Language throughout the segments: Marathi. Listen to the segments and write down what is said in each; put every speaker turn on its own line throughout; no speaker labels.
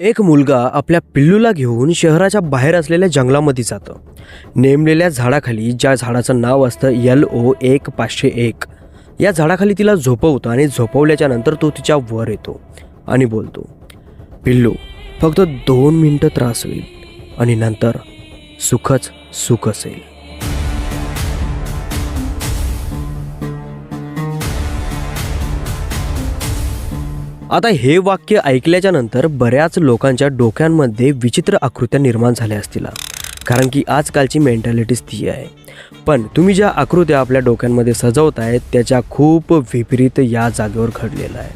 एक मुलगा आपल्या पिल्लूला घेऊन शहराच्या बाहेर असलेल्या जंगलामध्ये जातो. नेमलेल्या झाडाखाली ज्या झाडाचं नाव असतं यल ओ एक पाचशे एक या झाडाखाली तिला झोपवतो आणि झोपवल्याच्या नंतर तो तिच्या वर येतो आणि बोलतो पिल्लू फक्त दोन मिनटं त्रास होईल आणि नंतर सुखच सुख असेल. आता हे वाक्य ऐकल्याच्या नंतर बऱ्याच लोकांच्या डोक्यांमध्ये विचित्र आकृत्या निर्माण झाल्या असतील. कारण की आजकालची मेंटॅलिटीच ती आहे. पण तुम्ही ज्या आकृत्या आपल्या डोक्यांमध्ये सजवतायत त्याच्या खूप विपरीत या जागेवर घडलेलं आहे.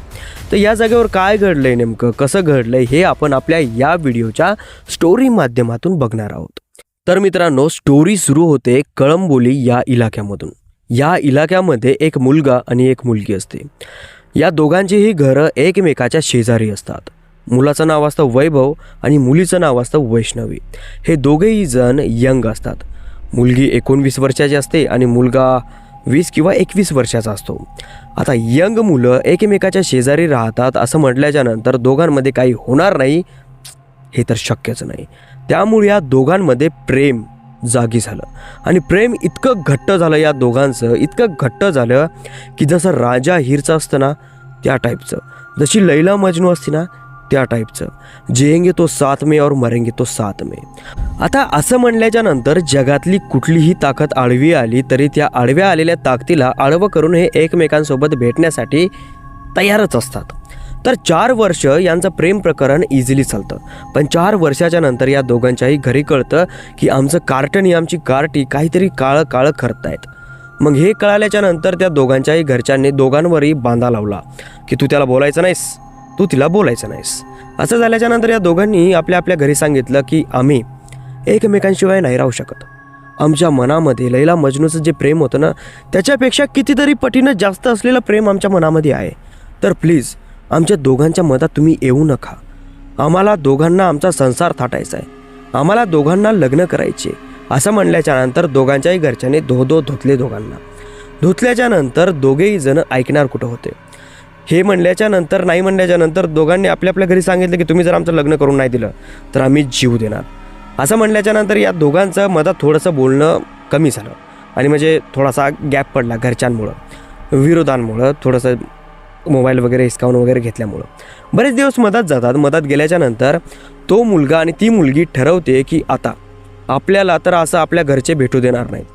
तर या जागेवर काय घडलं आहे नेमकं कसं घडलं हे आपण आपल्या या व्हिडिओच्या स्टोरी माध्यमातून बघणार आहोत. तर मित्रांनो स्टोरी सुरू होते कळंबोली या इलाक्यामधून. या इलाक्यामध्ये एक मुलगा आणि एक मुलगी असते. या दोघांचीही घरं एकमेकाच्या शेजारी असतात. मुलाचं नाव असतं वैभव आणि मुलीचं नाव असतं वैष्णवी. हे दोघेही जण यंग असतात. मुलगी एकोणवीस वर्षाची असते आणि मुलगा वीस किंवा एकवीस वर्षाचा असतो. आता यंग मुलं एकमेकाच्या शेजारी राहतात असं म्हटल्याच्या नंतर दोघांमध्ये काही होणार नाही हे तर शक्यच नाही. त्यामुळे या दोघांमध्ये प्रेम जागी झालं. आणि प्रेम इतकं घट्ट झालं या दोघांचं इतकं घट्ट झालं की जसं राजा हिरचं असतं ना त्या टाईपचं जशी लैला मजनू असते ना त्या टाईपचं जिएंगे तो सात मे और मरेंगे तो सात मे. आता असं म्हणल्याच्या नंतर जगातली कुठलीही ताकद आडवी आली तरी त्या आडव्या आलेल्या ताकदीला आडवं करून हे एकमेकांसोबत भेटण्यासाठी तयारच असतात. तर चार वर्ष यांचं प्रेम प्रकरण इझिली चालतं. पण चार वर्षाच्या नंतर या दोघांच्याही घरी कळतं की आमचं कार्टन आणि आमची कार्टी काहीतरी काळं काळं करतायत मग हे कळाल्याच्या नंतर त्या दोघांच्याही घरच्यांनी दोघांवरही बांधा लावला. की तू त्याला बोलायचं नाहीस. तू तिला बोलायचं नाहीस. असं झाल्याच्यानंतर या दोघांनी आपल्या आपल्या घरी सांगितलं की आम्ही एकमेकांशिवाय नाही राहू शकत. आमच्या मनामध्ये लैला मजनूचं जे प्रेम होतं ना त्याच्यापेक्षा कितीतरी पटीनं जास्त असलेलं प्रेम आमच्या मनामध्ये आहे. तर प्लीज आमच्या दोघांच्या मतात तुम्ही येऊ नका. आम्हाला दोघांना आमचा संसार थाटायचा आहे. आम्हाला दोघांना लग्न करायचे असं म्हणल्याच्या नंतर दोघांच्याही घरच्यांनी धो धो धुतले दोघांना. धुतल्याच्या नंतर दोघेही जण ऐकणार कुठं होते. हे म्हणल्याच्या नंतर नाही म्हणल्याच्या नंतर दोघांनी आपल्या आपल्या घरी सांगितलं की तुम्ही जर आमचं लग्न करून नाही दिलं तर आम्ही जीव देणार. असं म्हणल्याच्या नंतर या दोघांचं मधात थोडंसं बोलणं कमी झालं. आणि म्हणजे थोडासा गॅप पडला घरच्यांमुळं. विरोधांमुळं थोडंसं मोबाईल वगैरे हिसकावून वगैरे घेतल्यामुळं. बरेच दिवस मधात जातात. मधात गेल्याच्यानंतर तो मुलगा आणि ती मुलगी ठरवते की आता आपल्याला तर असं आपल्या घरचे भेटू देणार नाहीत.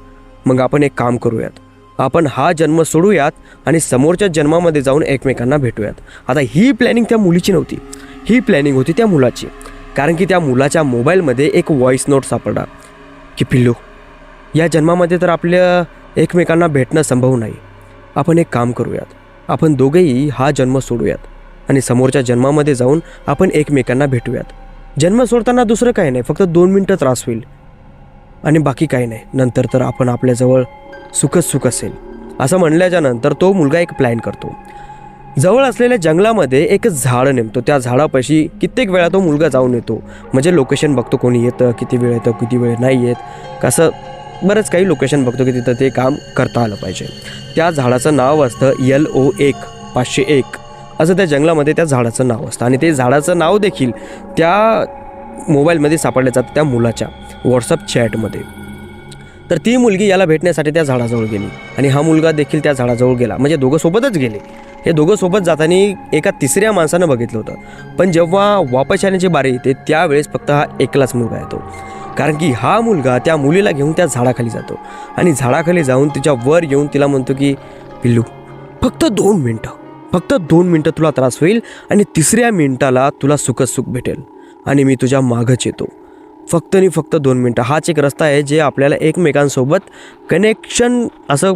मग आपण एक काम करूयात. आपण हा जन्म सोडूयात आणि समोरच्या जन्मामध्ये जाऊन एकमेकांना भेटूयात. आता ही प्लॅनिंग त्या मुलीची नव्हती. ही प्लॅनिंग होती त्या मुलाची. कारण की त्या मुलाच्या मोबाईलमध्ये एक व्हॉईस नोट सापडला की पिल्लू या जन्मामध्ये तर आपल्या एकमेकांना भेटणं संभव नाही. आपण एक काम करूयात. आपण दोघेही हा जन्म सोडूयात आणि समोरच्या जन्मामध्ये जाऊन आपण एकमेकांना भेटूयात. जन्म सोडताना दुसरं काही नाही फक्त दोन मिनटं त्रास होईल. आणि बाकी काही नाही नंतर तर आपण आपल्याजवळ सुखच सुख असेल. असं म्हणल्याच्या नंतर तो मुलगा एक प्लॅन करतो. जवळ असलेल्या जंगलामध्ये एक झाड नेमतो. त्या झाडापाशी कित्येक वेळा तो मुलगा जाऊन येतो. म्हणजे लोकेशन बघतो कोणी येतं किती वेळ येतं किती वेळ नाही येत. कसं बरंच काही लोकेशन बघतो की तिथं ते काम करता आलं पाहिजे. त्या झाडाचं नाव असतं यल ओ एक पाचशे एक. असं त्या जंगलामध्ये त्या झाडाचं नाव असतं. आणि ते झाडाचं नाव देखील त्या मोबाईलमध्ये सापडलं जातं त्या मुलाच्या व्हॉट्सअप चॅटमध्ये. तर ती मुलगी याला भेटण्यासाठी त्या झाडाजवळ गेली. आणि हा मुलगा देखील त्या झाडाजवळ गेला. म्हणजे दोघं सोबतच गेले. हे दोघं सोबत जाताना एका तिसऱ्या माणसानं बघितलं होतं. पण जेव्हा वापस येण्याची बारी येते त्यावेळेस फक्त हा एकलाच मुलगा येतो. कारण की हा मुलगा त्या मुलीला घेऊन त्या झाडाखाली जातो. आणि झाडाखाली जाऊन तिच्या वर येऊन तिला म्हणतो की पिल्लू फक्त दोन मिनटं. फक्त दोन मिनटं तुला त्रास होईल आणि तिसऱ्या मिनिटाला तुला सुखच सुख भेटेल. आणि मी तुझ्या मागच येतो. फक्त आणि फक्त दोन मिनटं. हाच एक रस्ता आहे जे आपल्याला एकमेकांसोबत कनेक्शन असं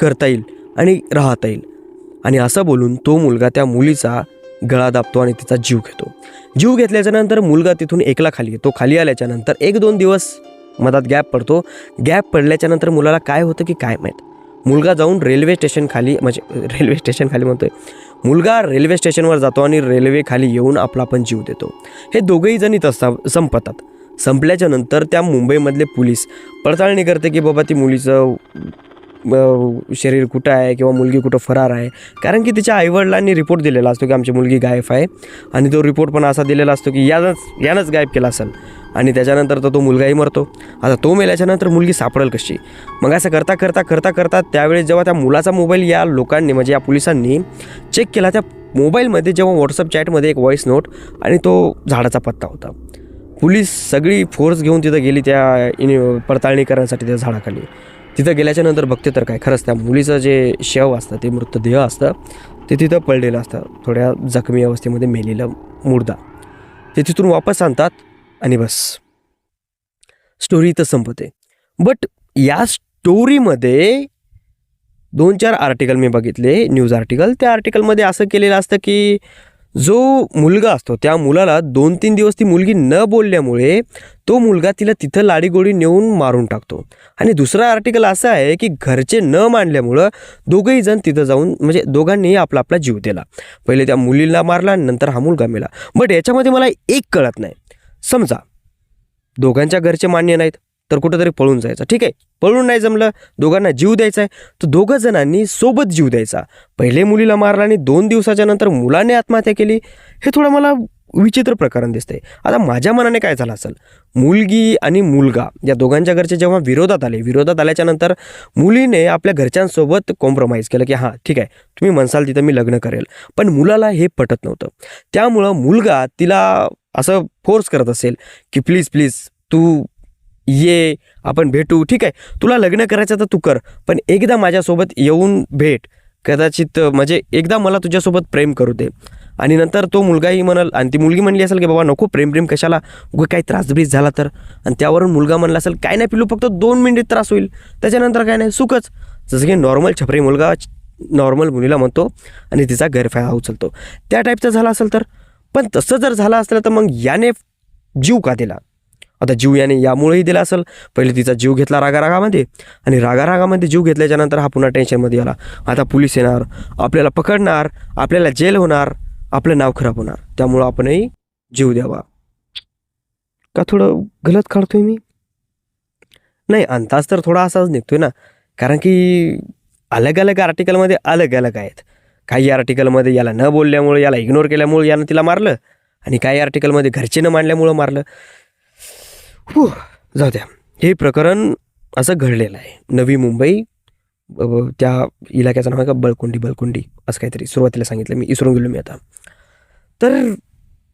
करता येईल आणि राहता येईल. आणि असं बोलून तो मुलगा त्या मुलीचा गळा दाबतो आणि तिचा जीव घेतो. जीव घेतल्याच्या नंतर मुलगा तिथून एकला खाली येतो. खाली आल्याच्यानंतर एक दोन दिवस मधात गॅप पडतो. गॅप पडल्याच्या नंतर मुलाला काय होतं की काय माहीत? मुलगा जाऊन रेल्वे स्टेशन खाली म्हणजे रेल्वे स्टेशन खाली म्हणतोय. मुलगा रेल्वे स्टेशनवर जातो आणि रेल्वे खाली येऊन आपला पण जीव देतो. हे दोघेही जण इथं असतात संपतात. संपल्याच्या नंतर त्या मुंबईमधले पोलीस पडताळणी करते की बाबा ती मुलीचं शरीर कुठं आहे किंवा मुलगी कुठं फरार आहे? कारण की तिच्या आईवडिलांनी रिपोर्ट दिलेला असतो की आमची मुलगी गायब आहे. आणि तो रिपोर्ट पण असा दिलेला असतो की यानंच यानंच गायब केला असेल. आणि त्याच्यानंतर तर तो मुलगाही मरतो. आता तो मेल्याच्यानंतर मुलगी सापडेल कशी? मग असं करता करता करता करता त्यावेळेस जेव्हा त्या मुलाचा मोबाईल या लोकांनी म्हणजे या पोलिसांनी चेक केला त्या मोबाईलमध्ये जेव्हा व्हॉट्सअप चॅटमध्ये एक व्हॉइस नोट आणि तो झाडाचा पत्ता होता. पोलीस सगळी फोर्स घेऊन तिथं गेली त्या इन पडताळणी करण्यासाठी त्या झाडाखाली. तिथं गेल्याच्यानंतर बघते तर काय खरंच त्या मुलीचं जे शव असतं ते मृतदेह असतं ते तिथं पडलेलं असतं थोड्या जखमी अवस्थेमध्ये मेलेलं मुर्दा. ते तिथून वापस आणतात आणि बस. स्टोरी इथं संपते. बट या स्टोरीमध्ये दोन चार आर्टिकल मी बघितले न्यूज आर्टिकल त्या आर्टिकलमध्ये असं केलेलं असतं की जो मुलगा असतो त्या मुलाला दोन तीन दिवस ती मुलगी न बोलल्यामुळे तो मुलगा तिला तिथं लाडीगोडी नेऊन मारून टाकतो. आणि दुसरं आर्टिकल असं आहे की घरचे न मांडल्यामुळं दोघंही जण तिथं जाऊन म्हणजे दोघांनीही आपला आपला जीव दिला. पहिले त्या मुलीला मारला नंतर हा मुलगा मेला. बट याच्यामध्ये मला एक कळत नाही. समजा दोघांच्या घरचे मान्य नाहीत. तर कुठंतरी पळून जायचं. ठीक आहे? पळून नाही जमलं दोघांना जीव द्यायचा आहे तर दोघं जणांनी सोबत जीव द्यायचा. पहिले मुलीला मारला आणि दोन दिवसाच्या नंतर मुलाने आत्महत्या केली. हे थोडं मला विचित्र प्रकरण दिसतंय. आता माझ्या मनाने काय झालं असेल? मुलगी आणि मुलगा या दोघांच्या घरचे जेव्हा विरोधात आले विरोधात आल्याच्यानंतर मुलीने आपल्या घरच्यांसोबत कॉम्प्रोमाइज केलं की हां ठीक आहे. तुम्ही म्हणसाल तिथं मी लग्न करेल. पण मुलाला हे पटत नव्हतं. त्यामुळं मुलगा तिला असं फोर्स करत असेल की प्लीज प्लीज तू ये आपण भेटू ठीक आहे. तुला लग्न करायचं तर तू कर पण एकदा माझ्यासोबत येऊन भेट. कदाचित म्हणजे एकदा मला तुझ्यासोबत प्रेम करू दे. आणि नंतर तो मुलगाही म्हणाल आणि ती मुलगी म्हणली असेल की बाबा नको प्रेम प्रेम कशाला? उगा काही त्रासब्रीज झाला तर? आणि त्यावरून मुलगा म्हणला असेल काय नाही पिलू फक्त दोन मिनिट त्रास होईल. त्याच्यानंतर काय नाही सुखच. जसं की नॉर्मल छपरी मुलगा नॉर्मल मुलीला म्हणतो आणि तिचा गैरफायदा उचलतो. त्या टाईपचा झाला असेल तर? पण तसं जर झालं असलं तर मग याने जीव का दिला? आता जीव याने यामुळेही दिला असेल. पहिले तिचा जीव घेतला रागारागामध्ये आणि रागारागामध्ये जीव घेतल्याच्या नंतर हा पुन्हा टेन्शनमध्ये आला. आता पोलीस येणार आपल्याला पकडणार आपल्याला जेल होणार आपलं नाव खराब होणार. त्यामुळं आपणही जीव द्यावा. का थोडं गलत काढतोय मी? नाही अंदाज तर थोडा असाच निघतोय ना. कारण की अलग अलग आर्टिकलमध्ये अलग अलग आहेत. काही आर्टिकलमध्ये याला न बोलल्यामुळे याला इग्नोर केल्यामुळे यानं तिला मारलं. आणि काही आर्टिकलमध्ये घरचे न मांडल्यामुळं मारलं. हो जाऊ द्या. हे प्रकरण असं घडलेलं आहे. नवी मुंबई त्या इलाक्याचं नाव आहे का? बळकुंडी बळकुंडी असं काहीतरी सुरुवातीला सांगितलं. मी इसरून गेलो मी आता. तर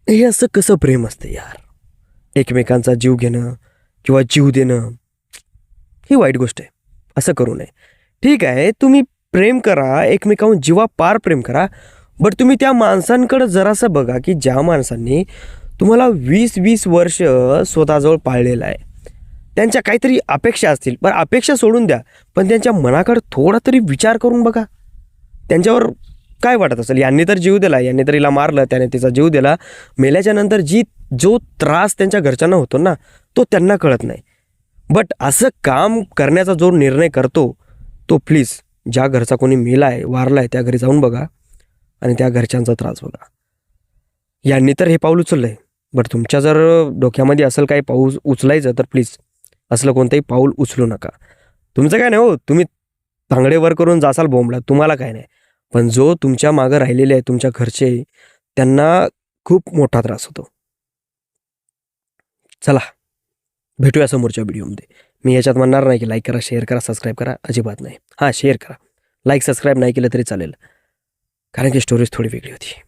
हे असं कसं प्रेम असतं यार? एकमेकांचा जीव घेणं किंवा जीव देणं ही वाईट गोष्ट आहे. असं करू नये. ठीक आहे तुम्ही प्रेम करा एकमेकांहून जीवा पार प्रेम करा बट तुम्ही त्या माणसांकडं जरासं बघा की ज्या माणसांनी तुम्हाला वीस वीस वर्ष स्वतःजवळ पाळलेलं आहे. त्यांच्या काहीतरी अपेक्षा असतील. पण अपेक्षा सोडून द्या. पण त्यांच्या मनाकडे थोडा तरी विचार करून बघा. त्यांच्यावर काय वाटत असेल? यांनी तर जीव दिला. यांनी तर हिला मारलं. त्याने तिचा जीव दिला. मेल्याच्या नंतर जी जो त्रास त्यांच्या घरच्यांना होतो ना तो त्यांना कळत नाही. बट असं काम करण्याचा जो निर्णय करतो तो प्लीज ज्या घरचा कोणी मेला आहे वारला आहे त्या घरी जाऊन बघा. आणि त्या घरच्यांचा त्रास बघा. यांनी तर हे पाऊल उचललं आहे बरं तुमच्या जर डोक्यामध्ये असेल काही पाऊल उचलायचं तर प्लीज असलं कोणतंही पाऊल उचलू नका. तुमचं काय नाही हो तुम्ही तांगडे वर करून जासाल बोंबला तुम्हाला काय नाही. पण जो तुमच्या मागं राहिलेले आहे तुमच्या घरचे त्यांना खूप मोठा त्रास होतो. चला भेटूया समोरच्या व्हिडिओमध्ये. मी याच्यात म्हणणार नाही की लाईक करा शेअर करा सबस्क्राईब करा अजिबात नाही. हां शेअर करा. लाईक सबस्क्राईब नाही केलं तरी चालेल. कारण की स्टोरीज थोडी वेगळी होती.